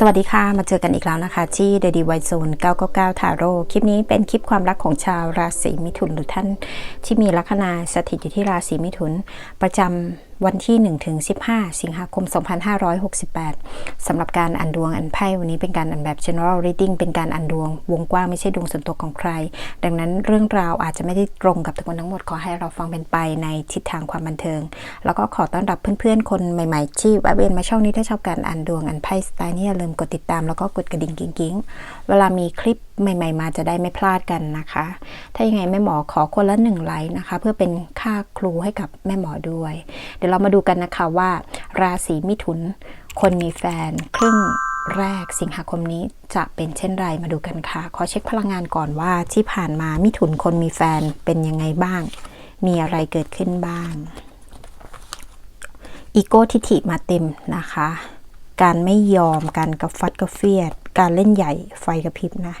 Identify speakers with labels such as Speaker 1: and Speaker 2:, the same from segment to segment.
Speaker 1: สวัสดีค่ะ มาเจอกันอีกแล้วนะคะ ที่ The d i v i Zone 999 Tarot คลิปนี้เป็นคลิปความรักของชาวราศีมิถุนหรือท่านที่มีลัคนาสถิตอยู่ที่ราศีมิถุน ประจำ วันที่1-15 สิงหาคม 2568 สำหรับการอ่านดวงอันไพ่วันนี้เป็นการอ่านแบบ general reading เป็นการอ่านดวง วงกว้างไม่ใช่ดวงส่วนตัวของใคร ดังนั้นเรื่องราวอาจจะไม่ได้ตรงกับทุกคนทั้งหมดขอให้เราฟังเป็นไปในทิศทางความบันเทิง แล้วก็ขอต้อนรับเพื่อนๆ คนใหม่ๆ ที่แวะเวียนมาช่องนี้ถ้าชอบการอ่านดวงอันไพ่สไตล์นี้อย่าลืมกดติดตามแล้วก็กดกระดิ่งกิ๊งๆ เวลามีคลิปใหม่ ๆ มาจะได้ไม่พลาดกันนะคะ ถ้ายังไงแม่หมอขอคนละหนึ่งไลค์นะคะ เพื่อเป็นค่าครูให้กับแม่หมอด้วยเดี๋ยวเรามาดูกันนะคะว่า ราศีมิถุน คนมีแฟน ครึ่งแรกสิงหาคมนี้จะเป็นเช่นไรมาดูกันค่ะ ขอเช็คพลังงานก่อนว่าที่ผ่านมามิถุนคนมีแฟนเป็นยังไงบ้าง มีอะไรเกิดขึ้นบ้างอีโก้ทิฐิมาเต็มนะคะ การไม่ยอมการกระฟัดกระเฟียด การเล่นใหญ่ไฟกระพริบนะ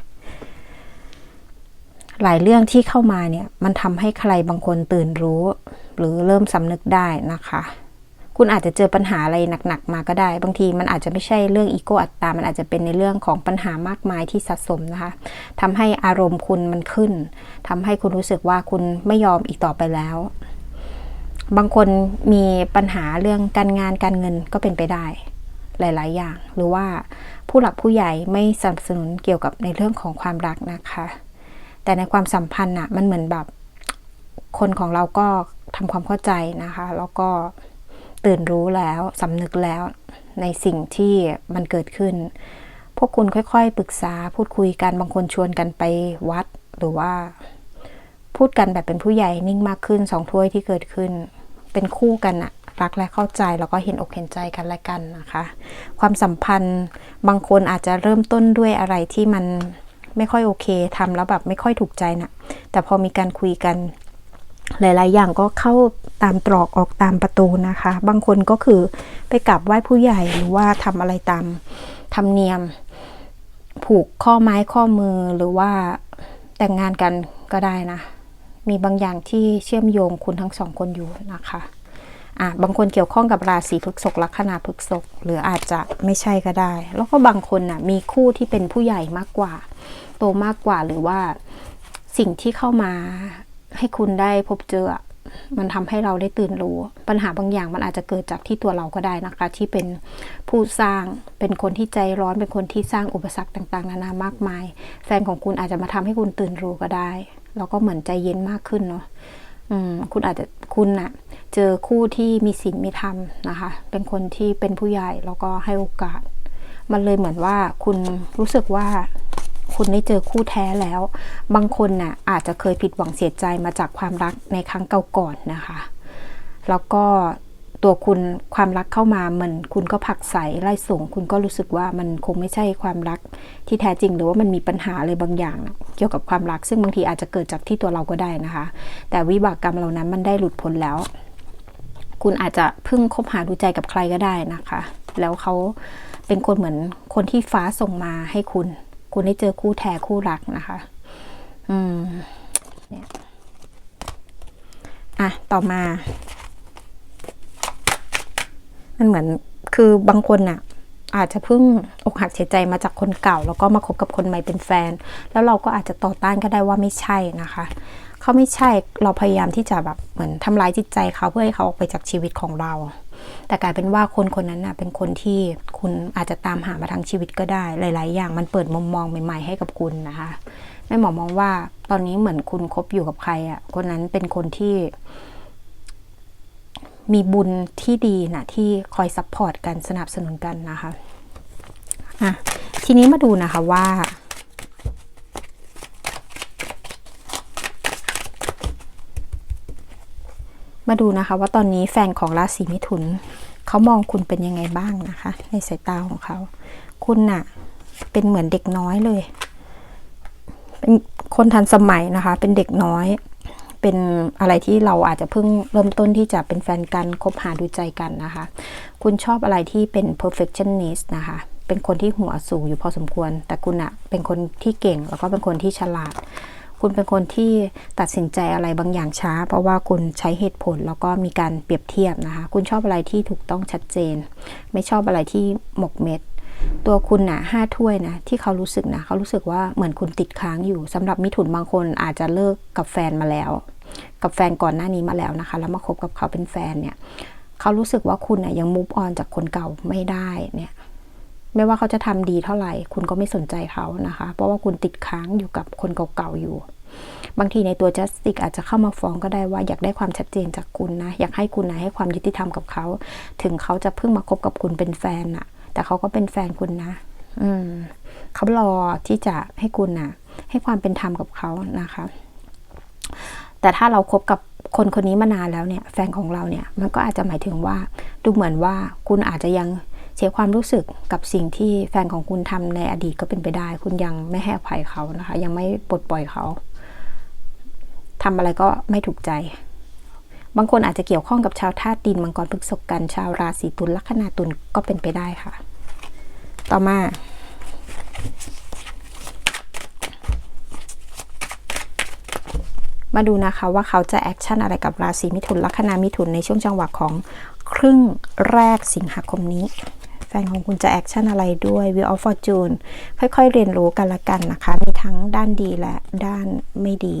Speaker 1: หลายเรื่องที่เข้ามาเนี่ย มันทำให้ใครบางคนตื่นรู้ หรือเริ่มสำนึกได้นะคะ คุณอาจจะเจอปัญหาอะไรหนักๆมาก็ได้ บางทีมันอาจจะไม่ใช่เรื่องอีโก้อัตตา มันอาจจะเป็นในเรื่องของปัญหามากมายที่สะสมนะคะทำให้อารมณ์คุณมันขึ้นทำให้คุณรู้สึกว่าคุณไม่ยอมอีกต่อไปแล้ว บางคนมีปัญหาเรื่องการงานการเงินก็เป็นไปได้หลาย ๆ อย่าง หรือว่าผู้หลักผู้ใหญ่ไม่สนับสนุนเกี่ยวกับในเรื่องของความรักนะคะ แต่ในความสัมพันธ์อะมันเหมือนแบบคนของเราก็ ทำความเข้าใจนะคะ แล้วก็ตื่นรู้แล้วสำนึกแล้วในสิ่งที่มันเกิดขึ้น พวกคุณค่อยๆ ปรึกษาพูดคุยกันบางคนชวนกันไปวัด หรือว่า พูดกันแบบเป็นผู้ใหญ่นิ่งมากขึ้นสองถ้วยที่เกิดขึ้น เป็นคู่กันอะรักและเข้าใจแล้วก็เห็นอกเห็นใจกันและกันนะคะ ความสัมพันธ์บางคนอาจจะเริ่มต้นด้วยอะไรที่มันไม่ค่อยโอเคทำแล้วแบบไม่ค่อยถูกใจนะแต่พอมีการคุยกัน หลาย ๆ อย่างก็เข้าตามตรอกออกตามประตูนะคะ บางคนก็คือไปกราบไหว้ผู้ใหญ่หรือว่าทำอะไรตามธรรมเนียม ผูกข้อไม้ข้อมือหรือว่าแต่งงานกันก็ได้นะ มีบางอย่างที่เชื่อมโยงคุณทั้งสองคนอยู่นะคะอะบางคนเกี่ยวข้องกับราศีพฤกษภลัคนาพฤกษภหรืออาจจะไม่ใช่ก็ได้ แล้วก็บางคนน่ะมีคู่ที่เป็นผู้ใหญ่มากกว่า โตมากกว่าหรือว่าสิ่งที่เข้ามา ให้คุณได้พบเจอ มันทำให้เราได้ตื่นรู้ ปัญหาบางอย่างมันอาจจะเกิดจากที่ตัวเราก็ได้นะคะ ที่เป็นผู้สร้างเป็นคนที่ใจร้อนเป็นคนที่สร้างอุปสรรคต่างๆนานามากมาย แฟนของคุณอาจจะมาทำให้คุณตื่นรู้ก็ได้ แล้วก็เหมือนใจเย็นมากขึ้นเนาะอืมคุณอาจจะคุณอะเจอคู่ที่มีศีลมีธรรมนะคะ เป็นคนที่เป็นผู้ใหญ่แล้วก็ให้โอกาส มันเลยเหมือนว่าคุณรู้สึกว่า คุณได้เจอคู่แท้แล้ว บางคนน่ะอาจจะเคยผิดหวังเสียใจมาจากความรักในครั้งเก่าก่อนนะคะ แล้วก็ตัวคุณความรักเข้ามามือนคุณก็ผักใสไล่ส่ง คุณก็รู้สึกว่ามันคงไม่ใช่ความรักที่แท้จริง หรือว่ามันมีปัญหาอะไรบางอย่างนะเกี่ยวกับความรักซึ่งบางทีอาจจะเกิดจากที่ตัวเราก็ได้นะคะ แต่วิบากกรรมเหล่านั้นมันได้หลุดพ้นแล้ว คุณอาจจะเพิ่งคบหาดูใจกับใครก็ได้นะคะ แล้วเขาเป็นคนเหมือนคนที่ฟ้าส่งมาให้คุณ คุณได้เจอคู่แท้คู่รักนะคะ อืมเนี่ยอะ ต่อมา มันเหมือนคือบางคนน่ะ อาจจะเพิ่งอกหักเสียใจมาจากคนเก่า แล้วก็มาคบกับคนใหม่เป็นแฟน แล้วเราก็อาจจะต่อต้านก็ได้ว่าไม่ใช่นะคะเขาไม่ใช่เราพยายามที่จะแบบเหมือนทำร้ายจิตใจเขาเพื่อให้เขาออกไปจากชีวิตของเรา แต่กลายเป็นว่าคนคนนั้นน่ะเป็นคนที่คุณอาจจะตามหามาทั้งชีวิตก็ได้ หลาย ๆ อย่างมันเปิดมุมมองใหม่ ๆ ให้กับคุณนะคะแม่หมอมองว่าตอนนี้เหมือนคุณคบอยู่กับใครอะ คนนั้นเป็นคนที่ มีบุญที่ดีนะที่คอยซัพพอร์ตกันสนับสนุนกันนะคะอะทีนี้มาดูนะคะว่า มาดูนะคะว่าตอนนี้แฟนของราศีมิถุนเขามองคุณเป็นยังไงบ้างนะคะ ในสายตาของเขา คุณน่ะ เป็นเหมือนเด็กน้อยเลย เป็นคนทันสมัยนะคะ เป็นเด็กน้อย เป็นอะไรที่เราอาจจะเพิ่งเริ่มต้นที่จะเป็นแฟนกันคบหาดูใจกันนะคะ คุณชอบอะไรที่เป็น perfectionist นะคะ เป็นคนที่หัวสูงอยู่พอสมควร แต่คุณอะเป็นคนที่เก่งแล้วก็เป็นคนที่ฉลาด คุณเป็นคนที่ตัดสินใจอะไรบางอย่างช้า เพราะว่าคุณใช้เหตุผลแล้วก็มีการเปรียบเทียบนะคะ คุณชอบอะไรที่ถูกต้องชัดเจน ไม่ชอบอะไรที่หมกเม็ด ตัวคุณนะห้าถ้วยนะที่เขารู้สึกนะเขารู้สึกว่าเหมือนคุณติดค้างอยู่สำหรับมิถุนบางคนอาจจะเลิกกับแฟนมาแล้ว กับแฟนก่อนหน้านี้มาแล้วนะคะ แล้วมาคบกับเขาเป็นแฟนเนี่ยเขารู้สึกว่าคุณนะยังมูฟออนจากคนเก่าไม่ได้เนี่ย ไม่ว่าเขาจะทำดีเท่าไหร่ คุณก็ไม่สนใจเขานะคะ เพราะว่าคุณติดค้างอยู่กับคนเก่าๆอยู่ บางทีในตัวจัสติกอาจจะเข้ามาฟ้องก็ได้ว่าอยากได้ความชัดเจนจากคุณนะ อยากให้คุณนะให้ความยุติธรรมกับเขา ถึงเขาจะเพิ่งมาคบกับคุณเป็นแฟนน่ะแต่เขาก็เป็นแฟนคุณนะ อืมเขารอที่จะให้คุณนะให้ความเป็นธรรมกับเขานะคะ แต่ถ้าเราครบกับคนคนนี้มานานแล้วเนี่ย แฟนของเราเนี่ย มันก็อาจจะหมายถึงว่า ดูเหมือนว่าคุณอาจจะยัง เสียความรู้สึกกับสิ่งที่แฟนของคุณทำในอดีตก็เป็นไปได้ คุณยังไม่ให้อภัยเขานะคะ ยังไม่ปลดปล่อยเขาทำอะไรก็ไม่ถูกใจ บางคนอาจจะเกี่ยวข้องกับชาวธาตุดินมังกรพฤกษกัน ชาวราศีตุลลัคนาตุลก็เป็นไปได้ค่ะ ต่อมามาดูนะคะว่าเขาจะแอคชั่นอะไรกับราศีมิถุนลัคนามิถุนในช่วงจังหวะของครึ่งแรกสิงหาคมนี้ นของคุณจะแอคชั่นอะไรด้วย Wheel of Fortune ค่อยๆ เรียนรู้กันละกันนะคะ มีทั้งด้านดีและด้านไม่ดี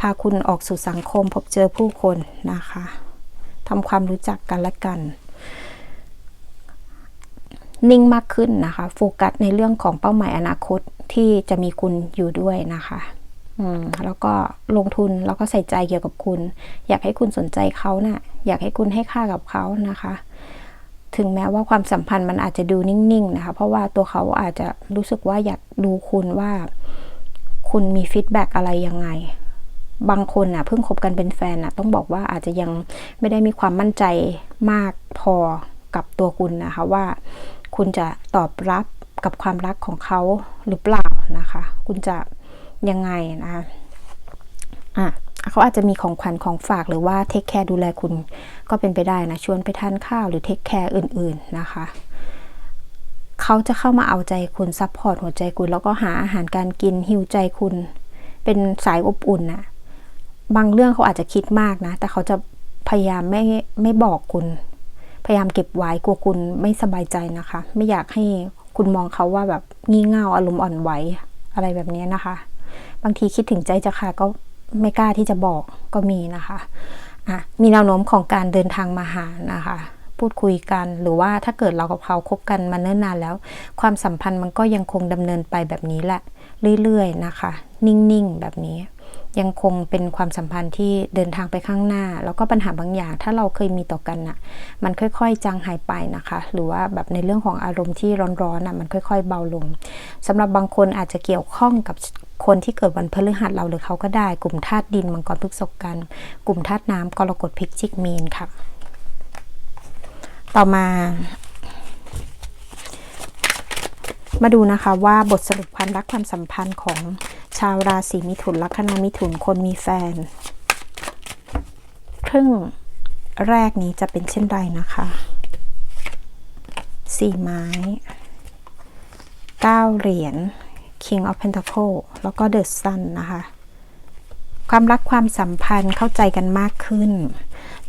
Speaker 1: พาคุณออกสู่สังคมพบเจอผู้คนนะคะทำความรู้จักกันละกัน นิ่งมากขึ้นนะคะ โฟกัสในเรื่องของเป้าหมายอนาคตที่จะมีคุณอยู่ด้วยนะคะอืมแล้วก็ลงทุนแล้วก็ใส่ใจเกี่ยวกับคุณ อยากให้คุณสนใจเขานะ่ะ อยากให้คุณให้ค่ากับเขานะคะ ถึงแม้ว่าความสัมพันธ์มันอาจจะดูนิ่งๆนะคะเพราะว่าตัวเขาอาจจะรู้สึกว่าอยากดูคุณว่าคุณมีฟีดแบ็กอะไรยังไง บางคนน่ะเพิ่งคบกันเป็นแฟนน่ะต้องบอกว่าอาจจะยังไม่ได้มีความมั่นใจมากพอกับตัวคุณนะคะว่าคุณจะตอบรับกับความรักของเขาหรือเปล่านะคะ คุณจะยังไงนะ อะเขาอาจจะมีของขวัญของฝากหรือว่าเทคแคร์ดูแลคุณก็เป็นไปได้นะชวนไปทานข้าวหรือเทคแคร์อื่น ๆนะคะเขาจะเข้ามาเอาใจคุณซัพพอร์ตหัวใจคุณ แล้วก็หาอาหารการกินฮิวใจคุณ เป็นสายอบอุ่นนะบางเรื่องเขาอาจจะคิดมากนะ แต่เขาจะพยายามไม่ไม่บอกคุณ พยายามเก็บไว้กลัวคุณไม่สบายใจนะคะ ไม่อยากให้คุณมองเขาว่าแบบงี่เง่าอารมณ์อ่อนไหวอะไรแบบนี้นะคะ บางทีคิดถึงใจจะขาดก็ ไม่กล้าที่จะบอกก็มีนะคะอะมีแนวโน้มของการเดินทางมาหานะคะ พูดคุยกันหรือว่าถ้าเกิดเรากับเขาคบกันมาเนิ่นนานแล้ว ความสัมพันธ์มันก็ยังคงดำเนินไปแบบนี้แหละเรื่อยๆนะคะ นิ่งๆแบบนี้ ยังคงเป็นความสัมพันธ์ที่เดินทางไปข้างหน้า แล้วก็ปัญหาบางอย่าง ถ้าเราเคยมีต่อกันน่ะ มันค่อยๆจางหายไปนะคะ หรือว่าแบบในเรื่องของอารมณ์ที่ร้อนๆน่ะมันค่อย ๆ เบาลงสำหรับบางคนอาจจะเกี่ยวข้องกับ คนที่เกิดวันพฤหัสเราหรือเขาก็ได้ กลุ่มธาตุดินมังกรพฤษภกัน กลุ่มธาตุน้ำกรกฎพฤศจิกมีนค่ะ ต่อมามาดูนะคะว่าบทสรุปความรักความสัมพันธ์ของชาวราศีมิถุนลัคนามิถุนคนมีแฟน ครึ่งแรกนี้จะเป็นเช่นไรนะคะสี่ไม้เก้าเหรียญ King of Pentacle แล้วก็ The Sun นะคะ ความรักความสัมพันธ์เข้าใจกันมากขึ้น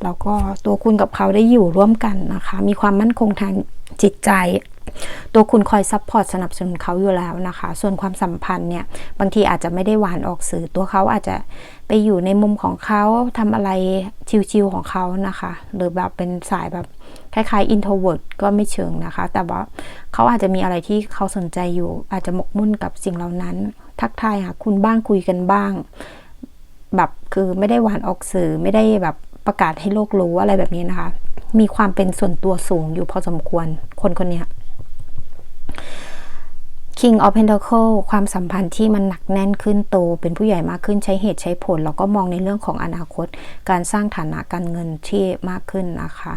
Speaker 1: แล้วก็ตัวคุณกับเขาได้อยู่ร่วมกันนะคะ มีความมั่นคงทางจิตใจ ตัวคุณคอยซัพพอร์ตสนับสนุนเขาอยู่แล้วนะคะ ส่วนความสัมพันธ์เนี่ย บางทีอาจจะไม่ได้หวานออกสื่อ ตัวเขาอาจจะไปอยู่ในมุมของเขาทำอะไรชิวๆของเขานะคะ หรือแบบเป็นสายแบบคล้ายๆ introvert ก็ไม่เชิงนะคะ แต่ว่าเขาอาจจะมีอะไรที่เขาสนใจอยู่ อาจจะหมกมุ่นกับสิ่งเหล่านั้น ทักทายหาคุณบ้างคุยกันบ้าง แบบคือไม่ได้หวานออกสื่อไม่ได้แบบประกาศให้โลกรู้อะไรแบบนี้นะคะ มีความเป็นส่วนตัวสูงอยู่พอสมควรคนคนนี้ King of Pentacle ความสัมพันธ์ที่มันหนักแน่นขึ้นโต เป็นผู้ใหญ่มากขึ้นใช้เหตุใช้ผล แล้วก็มองในเรื่องของอนาคต การสร้างฐานะการเงินที่มากขึ้นนะคะ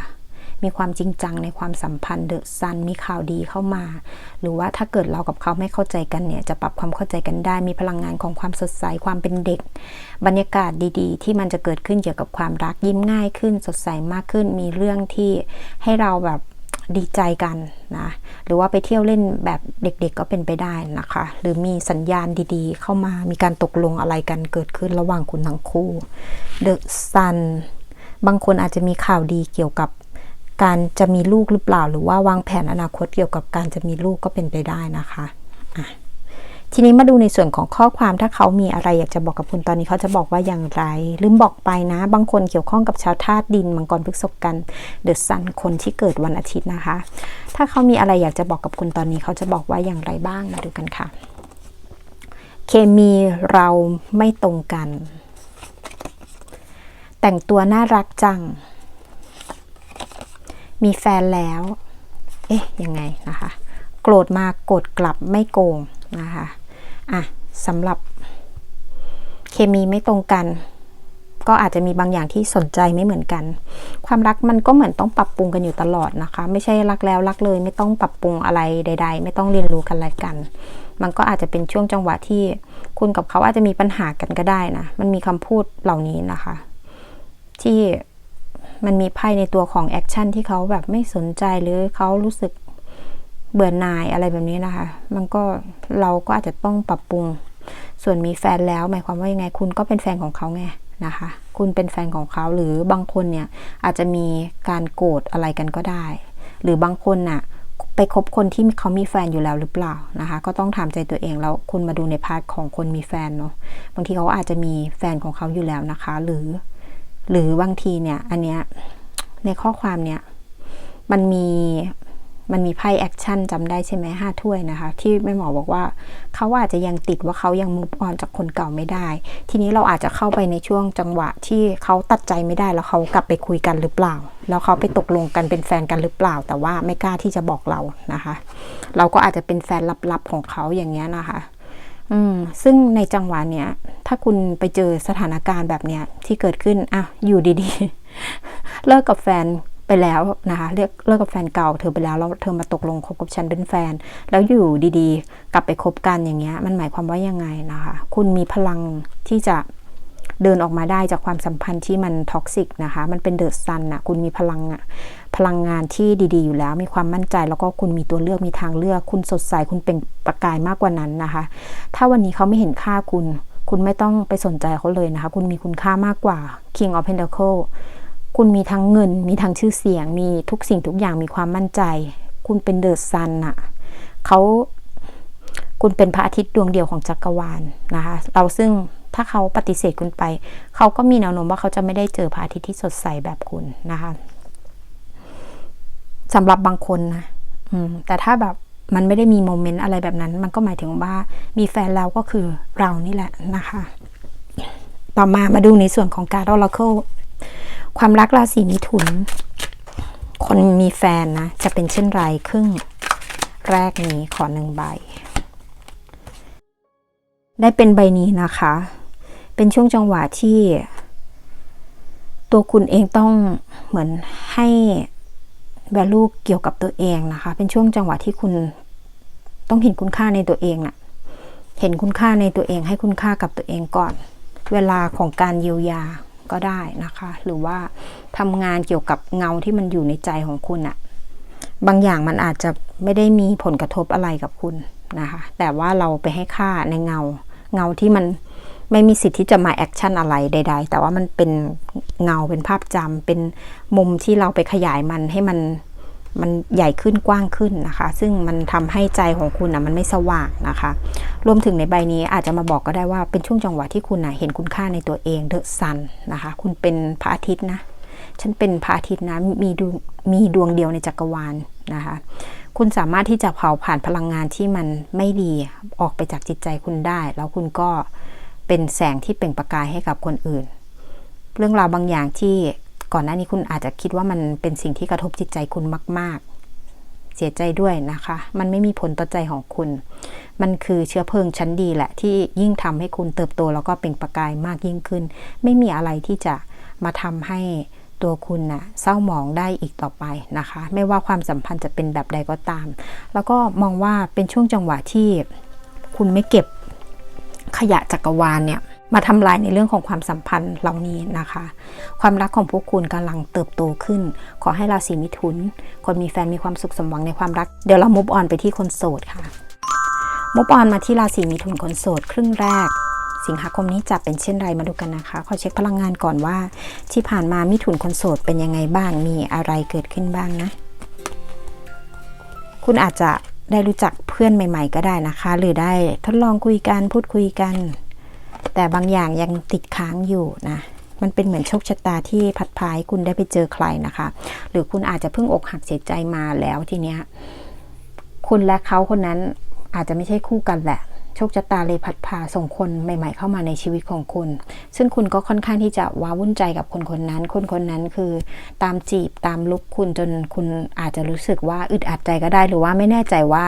Speaker 1: มีความจริงจังในความสัมพันธ์เดอะซันมีข่าวดีเข้ามา หรือว่าถ้าเกิดเรากับเขาไม่เข้าใจกันเนี่ย จะปรับความเข้าใจกันได้ มีพลังงานของความสดใสความเป็นเด็ก บรรยากาศดีๆ ที่มันจะเกิดขึ้นเกี่ยวกับความรักยิ้มง่ายขึ้น สดใสมากขึ้น มีเรื่องที่ให้เราแบบ ดีใจกันนะหรือว่าไปเที่ยวเล่นแบบเด็กๆก็เป็นไปได้นะคะ หรือมีสัญญาณดีๆ เข้ามามีการตกลงอะไรกันเกิดขึ้นระหว่างคุณทั้งคู่ The Sun บางคนอาจจะมีข่าวดีเกี่ยวกับการจะมีลูกหรือเปล่า หรือว่าวางแผนอนาคตเกี่ยวกับการจะมีลูกก็เป็นไปได้นะคะอะ ทีนี้มาดูในส่วนของข้อความถ้าเขามีอะไรอยากจะบอกกับคุณตอนนี้เขาจะบอกว่าอย่างไร ลืมบอกไปนะ บางคนเกี่ยวข้องกับชาวธาตุดินมังกรพฤกษกันเดอะซันคนที่เกิดวันอาทิตย์นะคะ ถ้าเขามีอะไรอยากจะบอกกับคุณตอนนี้เขาจะบอกว่าอย่างไรบ้างมาดูกันค่ะ เคมีเราไม่ตรงกัน แต่งตัวน่ารักจัง มีแฟนแล้ว เอ๊ะยังไงนะคะ โกรธมาโกรธกลับไม่โกงนะคะ อะสำหรับเคมีไม่ตรงกัน ก็อาจจะมีบางอย่างที่สนใจไม่เหมือนกัน ความรักมันก็เหมือนต้องปรับปรุงกันอยู่ตลอดนะคะ ไม่ใช่รักแล้วรักเลย ไม่ต้องปรับปรุงอะไรใด ๆ ไม่ต้องเรียนรู้กันอะไรกัน มันก็อาจจะเป็นช่วงจังหวะที่คุณกับเขาอาจจะมีปัญหากันก็ได้นะ มันมีคำพูดเหล่านี้นะคะ ที่มันมีไพ่ในตัวของแอคชั่นที่เขาแบบไม่สนใจหรือเขารู้สึก เบื่อหน่ายอะไรแบบนี้นะคะ มันก็เราก็อาจจะต้องปรับปรุง ส่วนมีแฟนแล้ว หมายความว่ายังไง คุณก็เป็นแฟนของเขาไงนะคะ คุณเป็นแฟนของเขาหรือบางคนเนี่ยอาจจะมีการโกรธอะไรกันก็ได้ หรือบางคนน่ะไปคบคนที่เขามีแฟนอยู่แล้วหรือเปล่านะคะ ก็ต้องถามใจตัวเองแล้วคุณมาดูในพาร์ทของคนมีแฟนเนาะบางทีเขาอาจจะมีแฟนของเขาอยู่แล้วนะคะ หรือ หรือบางทีเนี่ย อันเนี้ยในข้อความเนี่ยมันมี มันมีไพ่แอคชั่นจำได้ใช่ไหมห้าถ้วยนะคะ ที่แม่หมอบอกว่าเขาอาจจะยังติดว่าเขายังมุฟออนจากคนเก่าไม่ได้ ทีนี้เราอาจจะเข้าไปในช่วงจังหวะที่เขาตัดใจไม่ได้แล้วเขากลับไปคุยกันหรือเปล่า แล้วเขาไปตกลงกันเป็นแฟนกันหรือเปล่า แต่ว่าไม่กล้าที่จะบอกเรานะคะ เราก็อาจจะเป็นแฟนลับๆของเขาอย่างเงี้ยนะคะอืมซึ่งในจังหวะเนี้ย ถ้าคุณไปเจอสถานการณ์แบบเนี้ยที่เกิดขึ้นอะอยู่ดีๆ เลิกกับแฟน ไปแล้วนะคะเลิกเลิกกับแฟนเก่าเธอไปแล้วแล้วเธอมาตกลงคบกับฉันเป็นแฟน แล้วอยู่ดีๆ กลับไปคบกันอย่างเงี้ยมันหมายความว่ายังไงนะคะ คุณมีพลังที่จะเดินออกมาได้จากความสัมพันธ์ที่มันท็อกซิกนะคะ มันเป็นเดอะซันอะคุณมีพลังอะพลังงานที่ดีๆ อยู่แล้ว มีความมั่นใจแล้วก็คุณมีตัวเลือกมีทางเลือก คุณสดใสคุณเป็นประกายมากกว่านั้นนะคะ ถ้าวันนี้เขาไม่เห็นค่าคุณ คุณไม่ต้องไปสนใจเขาเลยนะคะ คุณมีคุณค่ามากกว่า King of Pentacle คุณมีทั้งเงิน มีทั้งชื่อเสียง มีทุกสิ่งทุกอย่างมีความมั่นใจ คุณเป็นเดอะซันอะเขาคุณเป็นพระอาทิตย์ดวงเดียวของจักรวาลนะคะ เราซึ่งถ้าเขาปฏิเสธคุณไป เขาก็มีแนวโน้มว่าเขาจะไม่ได้เจอพระอาทิตย์ที่สดใสแบบคุณนะคะสำหรับบางคนนะอืมแต่ถ้าแบบมันไม่ได้มีโมเมนต์อะไรแบบนั้น มันก็หมายถึงว่ามีแฟนแล้วก็คือเรานี่แหละนะคะ ต่อมามาดูในส่วนของการอราเคิล ความรักราศีมิถุน คนมีแฟนนะ จะเป็นเช่นไรครึ่งแรกนี้ขอหนึ่งใบ ได้เป็นใบนี้นะคะ เป็นช่วงจังหวะที่ ตัวคุณเองต้องเหมือนให้ value เกี่ยวกับตัวเองนะคะ เป็นช่วงจังหวะที่คุณต้องเห็นคุณค่าในตัวเองน่ะ เห็นคุณค่าในตัวเองให้คุณค่ากับตัวเองก่อน เวลาของการเยียวยา ก็ได้นะคะ หรือว่าทำงานเกี่ยวกับเงาที่มันอยู่ในใจของคุณอะบางอย่างมันอาจจะไม่ได้มีผลกระทบอะไรกับคุณนะคะ แต่ว่าเราไปให้ค่าในเงา เงาที่มันไม่มีสิทธิ์ที่จะมาแอคชั่นอะไรใด ๆ แต่ว่ามันเป็นเงาเป็นภาพจำเป็นมุมที่เราไปขยายมันให้มัน มันใหญ่ขึ้นกว้างขึ้นนะคะ ซึ่งมันทำให้ใจของคุณนะมันไม่สว่างนะคะ รวมถึงในใบนี้อาจจะมาบอกก็ได้ว่าเป็นช่วงจังหวะที่คุณนะเห็นคุณค่าในตัวเองเดอะซันนะคะ คุณเป็นพระอาทิตย์นะ ฉันเป็นพระอาทิตย์นะ มีดวงมีดวงเดียวในจักรวาลนะคะ คุณสามารถที่จะเผาผ่านพลังงานที่มันไม่ดีออกไปจากจิตใจคุณได้ แล้วคุณก็เป็นแสงที่เปล่งประกายให้กับคนอื่น เรื่องราวบางอย่างที่ ก่อนหน้านี้คุณอาจจะคิดว่ามันเป็นสิ่งที่กระทบจิตใจคุณมาก ๆ เสียใจด้วยนะคะ มันไม่มีผลต่อใจของคุณ มันคือเชื้อเพลิงชั้นดีแหละ ที่ยิ่งทำให้คุณเติบโตแล้วก็เปล่งประกายมากยิ่งขึ้น ไม่มีอะไรที่จะมาทำให้ตัวคุณนะ่ะเศร้าหมองได้อีกต่อไปนะคะ ไม่ว่าความสัมพันธ์จะเป็นแบบใดก็ตาม แล้วก็มองว่าเป็นช่วงจังหวะที่คุณไม่เก็บขยะจักรวาลเนี่ย มาทำลายในเรื่องของความสัมพันธ์เหล่านี้นะคะ ความรักของพวกคุณกำลังเติบโตขึ้น ขอให้ราศีมิถุน คนมีแฟนมีความสุขสมหวังในความรัก เดี๋ยวเรามุฟออนไปที่คนโสดค่ะมุฟออนมาที่ราศีมิถุนคนโสดครึ่งแรกสิงหาคมนี้จะเป็นเช่นไรมาดูกันนะคะ ขอเช็คพลังงานก่อนว่า ที่ผ่านมามิถุนคนโสดเป็นยังไงบ้าง มีอะไรเกิดขึ้นบ้างนะ คุณอาจจะได้รู้จักเพื่อนใหม่ ๆ ก็ได้นะคะ หรือได้ทดลองคุยกันพูดคุยกัน แต่บางอย่างยังติดค้างอยู่นะมันเป็นเหมือนโชคชะตาที่พัดพาให้คุณได้ไปเจอใครนะคะ หรือคุณอาจจะเพิ่งอกหักเสียใจมาแล้วทีเนี้ยคุณและเขาคนนั้นอาจจะไม่ใช่คู่กันแหละ โชคชะตาเลยพัดพาส่งคนใหม่ ๆ เข้ามาในชีวิตของคุณ ซึ่งคุณก็ค่อนข้างที่จะว้าวุ่นใจกับคนคนนั้น คนคนนั้นคือตามจีบตามลุกคุณจนคุณอาจจะรู้สึกว่าอึดอัดใจก็ได้ หรือว่าไม่แน่ใจว่า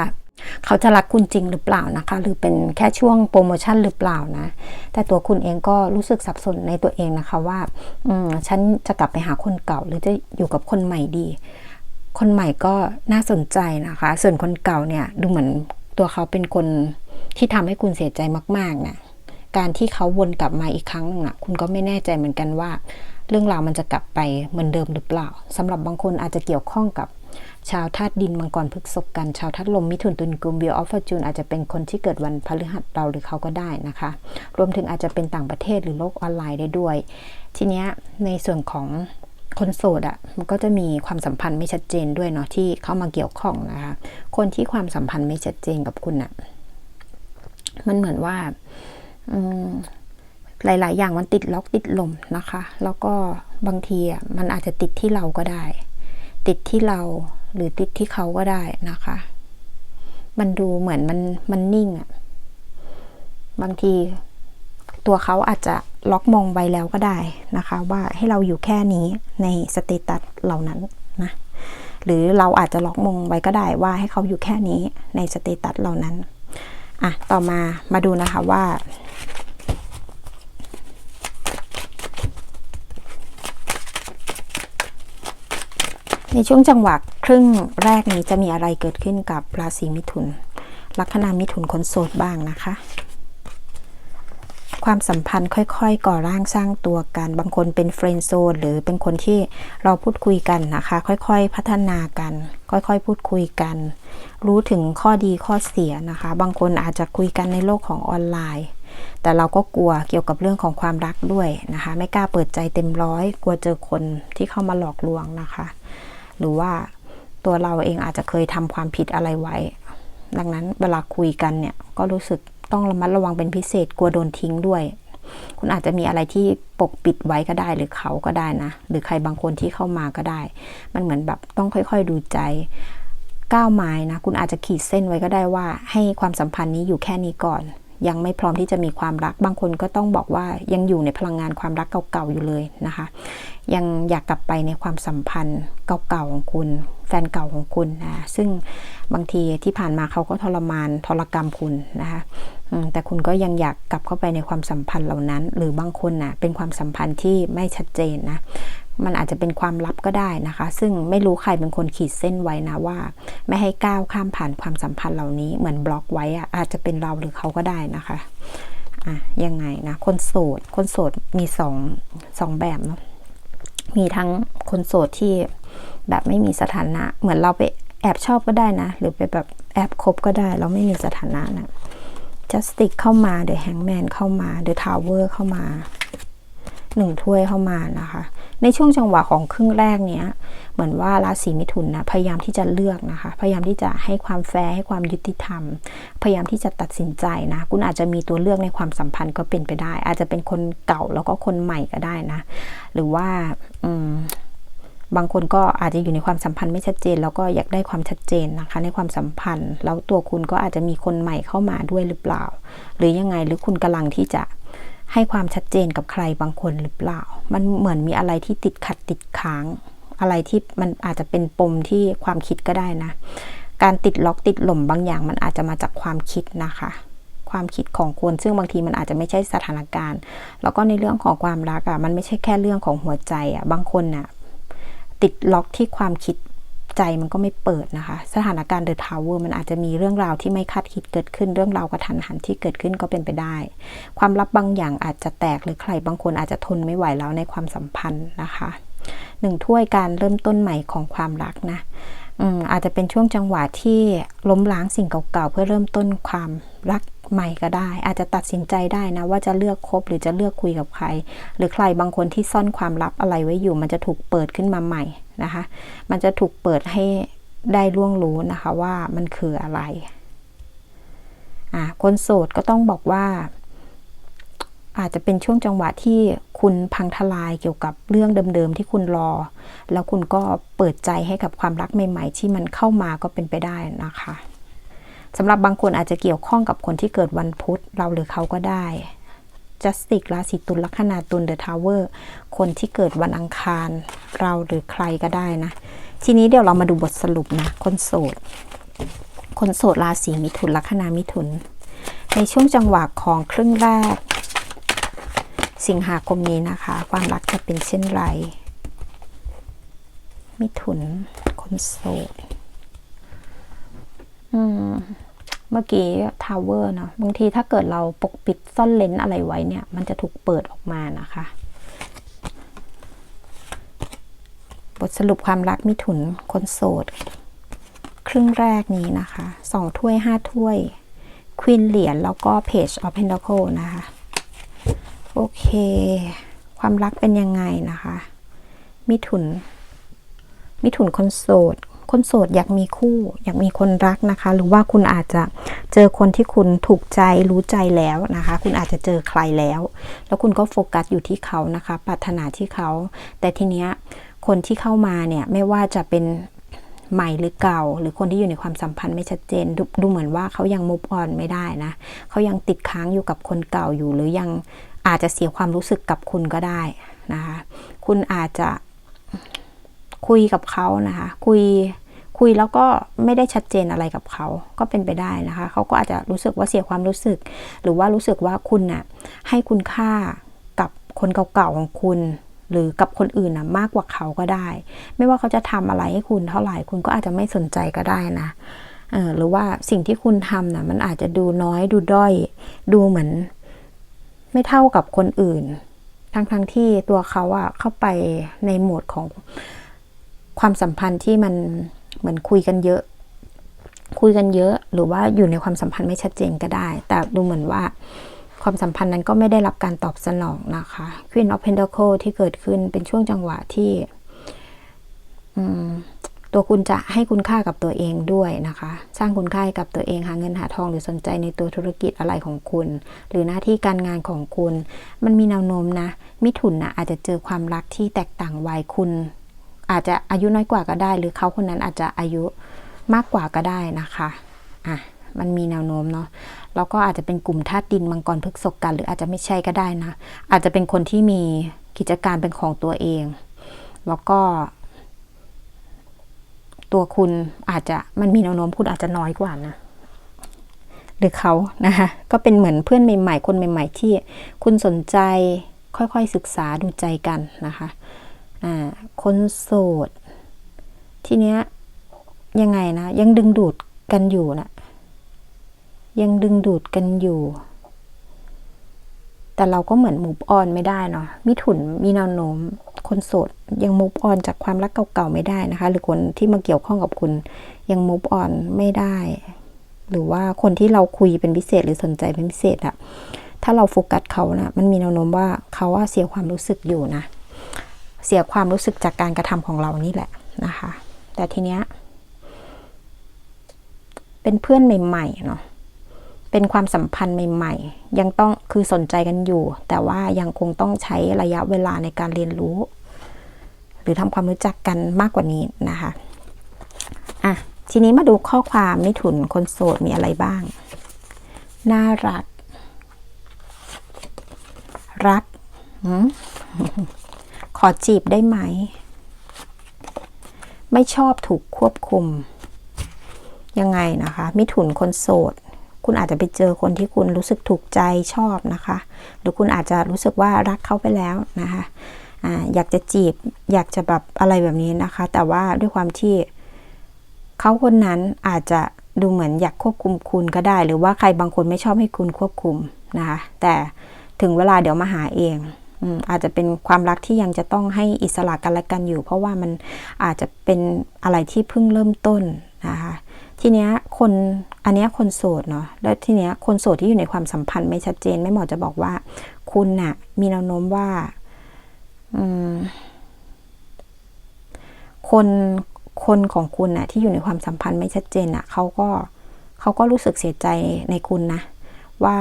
Speaker 1: เขาจะรักคุณจริงหรือเปล่านะคะ หรือเป็นแค่ช่วงโปรโมชั่นหรือเปล่านะ แต่ตัวคุณเองก็รู้สึกสับสนในตัวเองนะคะว่าอืมฉันจะกลับไปหาคนเก่า หรือจะอยู่กับคนใหม่ดี คนใหม่ก็น่าสนใจนะคะ ส่วนคนเก่าเนี่ยดูเหมือนตัวเขาเป็นคนที่ทำให้คุณเสียใจมากๆนะการที่เขาวนกลับมาอีกครั้งหนึงนะคุณก็ไม่แน่ใจเหมือนกันว่า เรื่องราวมันจะกลับไปเหมือนเดิมหรือเปล่าสำหรับบางคนอาจจะเกี่ยวข้องกับ ชาวธาตุดินมังกรพฤกษภกัน ชาวธาตุลมมิถุนตุลกุมเบียออฟฟอร์จูนอาจจะเป็นคนที่เกิดวันพฤหัสเราหรือเขาก็ได้นะคะ รวมถึงอาจจะเป็นต่างประเทศหรือโลกออนไลน์ได้ด้วย ทีเนี้ยในส่วนของคนโสดอะ่ะมันก็จะมีความสัมพันธ์ไม่ชัดเจนด้วยเนาะที่เข้ามาเกี่ยวข้องนะคะ คนที่ความสัมพันธ์ไม่ชัดเจนกับคุณอะ่ะมันเหมือนว่าหลาย ๆ อย่างมันติดล็อกติดลมนะคะ แล้วก็บางทีอะมันอาจจะติดที่เราก็ได้ ติดที่เรา หรือติดที่เขาก็ได้นะคะ มันดูเหมือนมันมันนิ่งอะบางทีตัวเขาอาจจะล็อกมองไว้แล้วก็ได้นะคะ ว่าให้เราอยู่แค่นี้ในสเตตัสเหล่านั้นนะหรือเราอาจจะล็อกมองไว้ก็ได้ว่าให้เขาอยู่แค่นี้ในสเตตัสเหล่านั้นอะต่อมามาดูนะคะว่า ในช่วงจังหวะครึ่งแรกนี้จะมีอะไรเกิดขึ้นกับราศีมิถุน ลัคนามิถุนคนโสดบ้างนะคะ ความสัมพันธ์ค่อยๆ ก่อร่างสร้างตัวกัน บางคนเป็นเฟรนด์โซนหรือเป็นคนที่เราพูดคุยกันนะคะ ค่อยๆ พัฒนากัน ค่อยๆ พูดคุยกัน รู้ถึงข้อดีข้อเสียนะคะ บางคนอาจจะคุยกันในโลกของออนไลน์แต่เราก็กลัวเกี่ยวกับเรื่องของความรักด้วยนะคะ ไม่กล้าเปิดใจเต็มร้อย กลัวเจอคนที่เข้ามาหลอกลวงนะคะ หรือว่าตัวเราเองอาจจะเคยทำความผิดอะไรไว้ ดังนั้นเวลาคุยกันเนี่ยก็รู้สึกต้องระมัดระวังเป็นพิเศษกลัวโดนทิ้งด้วย คุณอาจจะมีอะไรที่ปกปิดไว้ก็ได้หรือเขาก็ได้นะ หรือใครบางคนที่เข้ามาก็ได้ มันเหมือนแบบต้องค่อยๆดูใจก้าวไม้นะ คุณอาจจะขีดเส้นไว้ก็ได้ว่า ให้ความสัมพันธ์นี้อยู่แค่นี้ก่อน ยังไม่พร้อมที่จะมีความรัก บางคนก็ต้องบอกว่ายังอยู่ในพลังงานความรักเก่าๆอยู่เลยนะคะ ยังอยากกลับไปในความสัมพันธ์เก่าๆของคุณ แฟนเก่าของคุณนะซึ่งบางทีที่ผ่านมาเขาก็ทรมานทรกรรมคุณนะคะแต่คุณก็ยังอยากกลับเข้าไปในความสัมพันธ์เหล่านั้น หรือบางคนนะ่ะเป็นความสัมพันธ์ที่ไม่ชัดเจนนะ มันอาจจะเป็นความลับก็ได้นะคะ ซึ่งไม่รู้ใครเป็นคนขีดเส้นไว้นะว่า ไม่ให้ก้าวข้ามผ่านความสัมพันธ์เหล่านี้เหมือนบล็อกไว้อะอาจจะเป็นเราหรือเขาก็ได้นะคะอะยังไงนะคนโสดคนโสดมีสองสองแบบเนาะมีทั้งคนโสดที่แบบไม่มีสถานะ เหมือนเราไปแอบชอบก็ได้นะ หรือไปแบบแอบคบก็ได้ เราไม่มีสถานะนะจัสติกเข้ามาเดอะแฮงแมนเข้ามาเดอะทาวเวอร์เข้ามา หนึ่งถ้วยเข้ามานะคะ ในช่วงจังหวะของครึ่งแรกเนี้ยเหมือนว่าราศีมิถุนนะพยายามที่จะเลือกนะคะ พยายามที่จะให้ความแฟร์ให้ความยุติธรรม พยายามที่จะตัดสินใจนะ คุณอาจจะมีตัวเลือกในความสัมพันธ์ก็เป็นไปได้ อาจจะเป็นคนเก่าแล้วก็คนใหม่ก็ได้นะ หรือว่าอืมบางคนก็อาจจะอยู่ในความสัมพันธ์ไม่ชัดเจน แล้วก็อยากได้ความชัดเจนนะคะ ในความสัมพันธ์ แล้วตัวคุณก็อาจจะมีคนใหม่เข้ามาด้วยหรือเปล่า หรือยังไงหรือคุณกำลังที่จะ ให้ความชัดเจนกับใครบางคนหรือเปล่า มันเหมือนมีอะไรที่ติดขัดติดค้าง อะไรที่มันอาจจะเป็นปมที่ความคิดก็ได้นะ การติดล็อกติดหล่มบางอย่างมันอาจจะมาจากความคิดนะคะ ความคิดของคนซึ่งบางทีมันอาจจะไม่ใช่สถานการณ์ แล้วก็ในเรื่องของความรักอะ่ะมันไม่ใช่แค่เรื่องของหัวใจอะ่ะบางคนน่ะติดล็อกที่ความคิด ใจมันก็ไม่เปิดนะคะ สถานการณ์เดอะทาวเวอร์มันอาจจะมีเรื่องราวที่ไม่คาดคิดเกิดขึ้นเรื่องราวกระทันหันที่เกิดขึ้นก็เป็นไปได้ ความลับบางอย่างอาจจะแตกหรือใครบางคนอาจจะทนไม่ไหวแล้วในความสัมพันธ์นะคะหนึ่งถ้วยการเริ่มต้นใหม่ของความรักนะอาจจะเป็นช่วงจังหวะที่ล้มล้างสิ่งเก่าๆ เพื่อเริ่มต้นความรักใหม่ก็ได้ อาจจะตัดสินใจได้นะว่าจะเลือกคบหรือจะเลือกคุยกับใคร หรือใครบางคนที่ซ่อนความลับอะไรไว้อยู่ มันจะถูกเปิดขึ้นมาใหม่ นะคะ มันจะถูกเปิดให้ได้ล่วงรู้นะคะว่ามันคืออะไรอะคนโสดก็ต้องบอกว่า อาจจะเป็นช่วงจังหวะที่คุณพังทลายเกี่ยวกับเรื่องเดิมๆที่คุณรอ แล้วคุณก็เปิดใจให้กับความรักใหม่ๆ ที่มันเข้ามาก็เป็นไปได้นะคะสำหรับบางคนอาจจะเกี่ยวข้องกับคนที่เกิดวันพุธเราหรือเขาก็ได้ จัสติกราศีตุลลัคนาตุลเดอะทาวเวอร์คนที่เกิดวันอังคารเราหรือใครก็ได้นะ ทีนี้เดี๋ยวเรามาดูบทสรุปนะ คนโสด คนโสดราศีมิถุนลัคนามิถุน ในช่วงจังหวะของครึ่งแรก สิงหาคมนี้นะคะ ความรักจะเป็นเช่นไร มิถุน คนโสด อืม เมื่อกี้ทาวเวอร์เนาะบางทีถ้าเกิดเราปกปิดซ่อนเลนส์อะไรไว้เนี่ย มันจะถูกเปิดออกมานะคะ บทสรุปความรักมิถุนคนโสด ครึ่งแรกนี้นะคะสองถ้วยห้าถ้วยควีนเหรียญแล้วก็เพจออฟเพนด c โคนะคะ โอเค ความรักเป็นยังไงนะคะ มิถุน มิถุนคนโสด คนโสดอยากมีคู่ อยากมีคนรักนะคะ หรือว่าคุณอาจจะเจอคนที่คุณถูกใจรู้ใจแล้วนะคะ คุณอาจจะเจอใครแล้ว แล้วคุณก็โฟกัสอยู่ที่เขานะคะปรารถนาที่เขา แต่ทีเนี้ยคนที่เข้ามาเนี่ยไม่ว่าจะเป็นใหม่หรือเก่า หรือคนที่อยู่ในความสัมพันธ์ไม่ชัดเจนดูดูเหมือนว่าเขายังมุฟออนไม่ได้นะเขายังติดค้างอยู่กับคนเก่าอยู่ หรือยังอาจจะเสียความรู้สึกกับคุณก็ได้นะคะ คุณอาจจะ คุยกับเขานะคะ คุยคุยแล้วก็ไม่ได้ชัดเจนอะไรกับเขาก็เป็นไปได้นะคะ เขาก็อาจจะรู้สึกว่าเสียความรู้สึก หรือว่ารู้สึกว่าคุณน่ะให้คุณค่ากับคนเก่าๆของคุณ หรือกับคนอื่นนะมากกว่าเขาก็ได้ ไม่ว่าเขาจะทำอะไรให้คุณเท่าไหร่คุณก็อาจจะไม่สนใจก็ได้นะเออหรือว่าสิ่งที่คุณทำนะมันอาจจะดูน้อยดูด้อย ดูเหมือน ไม่เท่ากับคนอื่น ทั้งทั้งที่ตัวเขาอะเข้าไปในโหมดของ ความสัมพันธ์ที่มันเหมือนคุยกันเยอะ คุยกันเยอะ หรือว่าอยู่ในความสัมพันธ์ไม่ชัดเจนก็ได้ แต่ดูเหมือนว่าความสัมพันธ์นั้นก็ไม่ได้รับการตอบสนองนะคะ Queen of Pentacle ที่เกิดขึ้นเป็นช่วงจังหวะที่ตัวคุณจะให้คุณค่ากับตัวเองด้วยนะคะ สร้างคุณค่ากับตัวเองหาเงินหาทองหรือสนใจในตัวธุรกิจอะไรของคุณ หรือหน้าที่การงานของคุณ มันมีแนวโน้มนะ มิถุนนะอาจจะเจอความรักที่แตกต่างวัยคุณ อาจจะอายุน้อยกว่าก็ได้ หรือเขาคนนั้นอาจจะอายุมากกว่าก็ได้นะคะอะมันมีแนวโน้มเนาะแล้วก็อาจจะเป็นกลุ่มธาตุดินมังกรพฤกษกัน หรืออาจจะไม่ใช่ก็ได้นะ อาจจะเป็นคนที่มีกิจการเป็นของตัวเอง แล้วก็ ตัวคุณอาจจะมันมีแนวโน้มคุณอาจจะน้อยกว่านะหรือเขานะคะก็เป็นเหมือนเพื่อนใหม่ ๆ คนใหม่ ๆ ที่คุณสนใจค่อยๆศึกษาดูใจกันนะคะ คนโสด ทีเนี้ยยังไงนะ ยังดึงดูดกันอยู่นะยังดึงดูดกันอยู่ แต่เราก็เหมือนมูฟออนไม่ได้เนาะมิถุนมีแนวโน้ม คนโสดยังมูฟออนจากความรักเก่าๆไม่ได้นะคะ หรือคนที่มาเกี่ยวข้องกับคุณยังมูฟออนไม่ได้ หรือว่าคนที่เราคุยเป็นพิเศษหรือสนใจเป็นพิเศษอะถ้าเราโฟกัสเขานะมันมีแนวโน้มว่าเขาว่าเสียความรู้สึกอยู่นะ เสียความรู้สึกจากการกระทำของเรานี่แหละนะคะ แต่ทีเนี้ยเป็นเพื่อนใหม่ๆเนาะเป็นความสัมพันธ์ใหม่ ๆ ยังต้องคือสนใจกันอยู่ แต่ว่ายังคงต้องใช้ระยะเวลาในการเรียนรู้ หรือทำความรู้จักกันมากกว่านี้นะคะอะทีนี้มาดูข้อความมิถุนคนโสดมีอะไรบ้าง น่ารัก รักข อจีบได้ไหม ไม่ชอบถูกควบคุม ยังไงนะคะ มิถุนคนโสด คุณอาจจะไปเจอคนที่คุณรู้สึกถูกใจชอบนะคะ หรือคุณอาจจะรู้สึกว่ารักเขาไปแล้วนะคะออยากจะจีบอยากจะแบบอะไรแบบนี้นะคะ แต่ว่าด้วยความที่เขาคนนั้นอาจจะดูเหมือนอยากควบคุมคุณก็ได้ หรือว่าใครบางคนไม่ชอบให้คุณควบคุมนะคะ แต่ถึงเวลาเดี๋ยวมาหาเอง อาจจะเป็นความรักที่ยังจะต้องให้อิสระกันและกันอยู่ เพราะว่ามันอาจจะเป็นอะไรที่เพิ่งเริ่มต้นนะคะทีเนี้ยคนอันเนี้ยคนโสดเนาะแล้วทีเนี้ยคนโสดที่อยู่ในความสัมพันธ์ไม่ชัดเจนแม่หมอจะบอกว่า คุณน่ะ มีแนวโน้มว่าคนคนของคุณน่ะ ที่อยู่ในความสัมพันธ์ไม่ชัดเจนน่ะเขาก็เขาก็รู้สึกเสียใจในคุณนะ ว่า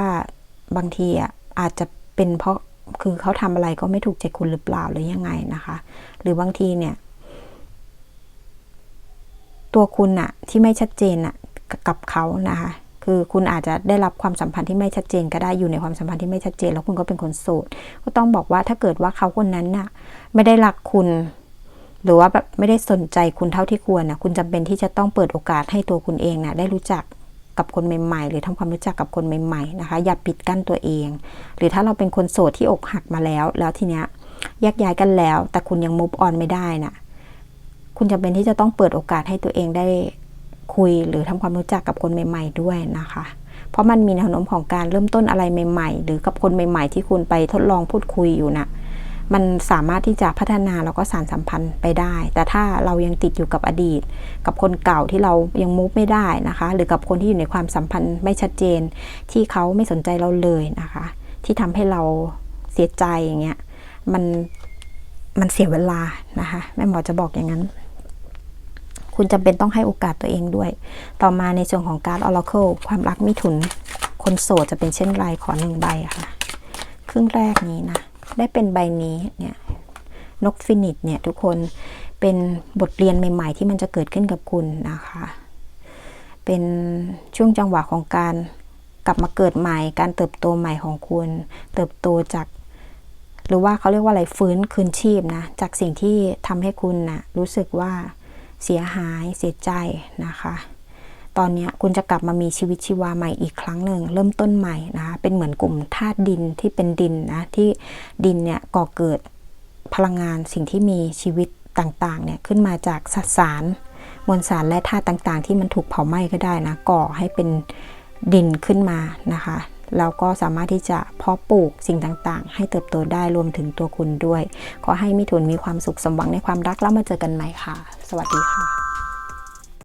Speaker 1: บางทีอะอาจจะเป็นเพราะ คือเขาทำอะไรก็ไม่ถูกใจคุณหรือเปล่าหรือยังไงนะคะ หรือบางทีเนี่ย ตัวคุณน่ะที่ไม่ชัดเจนน่ะกับเขานะคะคือคุณอาจจะได้รับความสัมพันธ์ที่ไม่ชัดเจนก็ได้อยู่ในความสัมพันธ์ที่ไม่ชัดเจน แล้วคุณก็เป็นคนโสดก็ต้องบอกว่าถ้าเกิดว่าเขาคนนั้นน่ะไม่ได้รักคุณ หรือว่าแบบไม่ได้สนใจคุณเท่าที่ควรนะคุณจำเป็นที่จะต้องเปิดโอกาสให้ตัวคุณเองน่ะได้รู้จัก กับคนใหม่ๆ หรือทำความรู้จักกับคนใหม่ๆนะคะ อย่าปิดกั้นตัวเอง หรือถ้าเราเป็นคนโสดที่อกหักมาแล้ว แล้วทีเนี้ยแยกย้ายกันแล้ว แต่คุณยังมุฟออนไม่ได้น่ะคุณจำเป็นที่จะต้องเปิดโอกาสให้ตัวเองได้คุยหรือทำความรู้จักกับคนใหม่ ๆ ด้วยนะคะ เพราะมันมีแนวโน้มของการเริ่มต้นอะไรใหม่ ๆ หรือกับคนใหม่ ๆ ที่คุณไปทดลองพูดคุยอยู่น่ะ มันสามารถที่จะพัฒนาแล้วก็สานสัมพันธ์ไปได้ แต่ถ้าเรายังติดอยู่กับอดีต กับคนเก่าที่เรายังมูฟไม่ได้นะคะ หรือกับคนที่อยู่ในความสัมพันธ์ไม่ชัดเจน ที่เขาไม่สนใจเราเลยนะคะ ที่ทำให้เราเสียใจอย่างเงี้ยมันมันเสียเวลานะคะแม่หมอจะบอกอย่างนั้น คุณจำเป็นต้องให้โอกาสตัวเองด้วย ต่อมาในส่วนของการ Oracle ความรักมิถุน คนโสดจะเป็นเช่นไรขอหนึ่งใบค่ะ ครึ่งแรกนี้นะ ได้เป็นใบนี้เนี่ยนกฟินิชเนี่ยทุกคนเป็นบทเรียนใหม่ ๆ ที่มันจะเกิดขึ้นกับคุณนะคะ เป็นช่วงจังหวะของการกลับมาเกิดใหม่ การเติบโตใหม่ของคุณ เติบโตจากหรือว่าเขาเรียกว่าอะไรฟื้นคืนชีพนะ จากสิ่งที่ทำให้คุณนะรู้สึกว่าเสียหายเสียใจนะคะ ตอนนี้คุณจะกลับมามีชีวิตชีวาใหม่อีกครั้งหนึ่งเริ่มต้นใหม่นะคะเป็นเหมือนกลุ่มธาตุดินที่เป็นดินนะที่ดินเนี่ยก่อเกิดพลังงานสิ่งที่มีชีวิตต่างๆเนี่ยขึ้นมาจากสสารมวลสารและธาตุต่างๆ ที่มันถูกเผาไหม้ก็ได้นะก่อให้เป็นดินขึ้นมานะคะแล้วก็สามารถที่จะเพาะปลูกสิ่งต่างๆ ให้เติบโตได้รวมถึงตัวคุณด้วย ขอให้มิถุนมีความสุขสมหวังในความรักแล้วมาเจอกันใหม่ค่ะ สวัสดีค่ะ